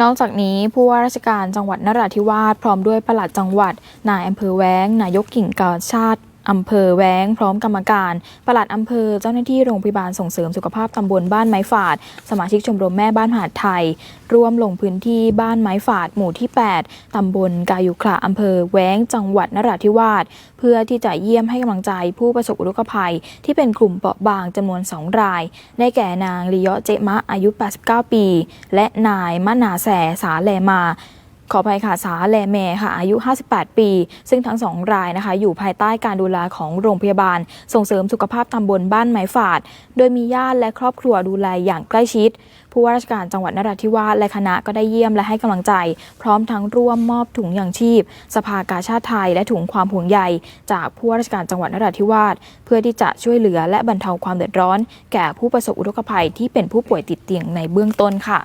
นอกจากนี้ผู้ว่าราชการจังหวัดนราธิวาสพร้อมด้วยปลัดจังหวัดนายอำเภอแว้งนายกกิ่งกาชาติ อำเภอแว้งพร้อมกรรมการปลัดอำเภอเจ้าหน้าที่โรงพยาบาลส่งเสริมสุขภาพตำบลบ้านไม้ฝาด สมาชิกชมรมแม่บ้านมหาดไทย ร่วมลงพื้นที่บ้านไม้ฝาดหมู่ที่ 8ตำบลกายุขระอำเภอแว้งจังหวัดนราธิวาสเพื่อที่จะเยี่ยมให้กำลังใจผู้ประสบอุทกภัย ที่เป็นกลุ่มเปราะบางจำนวน 2 ราย ได้แก่นางลีเยะเจมะอายุ 89 ปี และนายมะนาแสสาแลมา ขออภัยค่ะสาแลเมค่ะอายุ 58 ปี ซึ่งทั้งสองรายนะคะ อยู่ภายใต้การดูแลของโรงพยาบาล ส่งเสริมสุขภาพตำบลบ้านไม้ฝาด โดยมีญาติและครอบครัวดูแลอย่างใกล้ชิด ผู้ว่าราชการจังหวัดนราธิวาสและคณะก็ได้เยี่ยมและให้กำลังใจ พร้อมทั้งร่วมมอบถุงยางชีพ สภากาชาติไทยและถุงความห่วงใยจากผู้ว่าราชการจังหวัดนราธิวาสเพื่อที่จะช่วยเหลือและบรรเทาความเดือดร้อน แก่ผู้ประสบอุทกภัยที่เป็นผู้ป่วยติดเตียงในเบื้องต้นค่ะ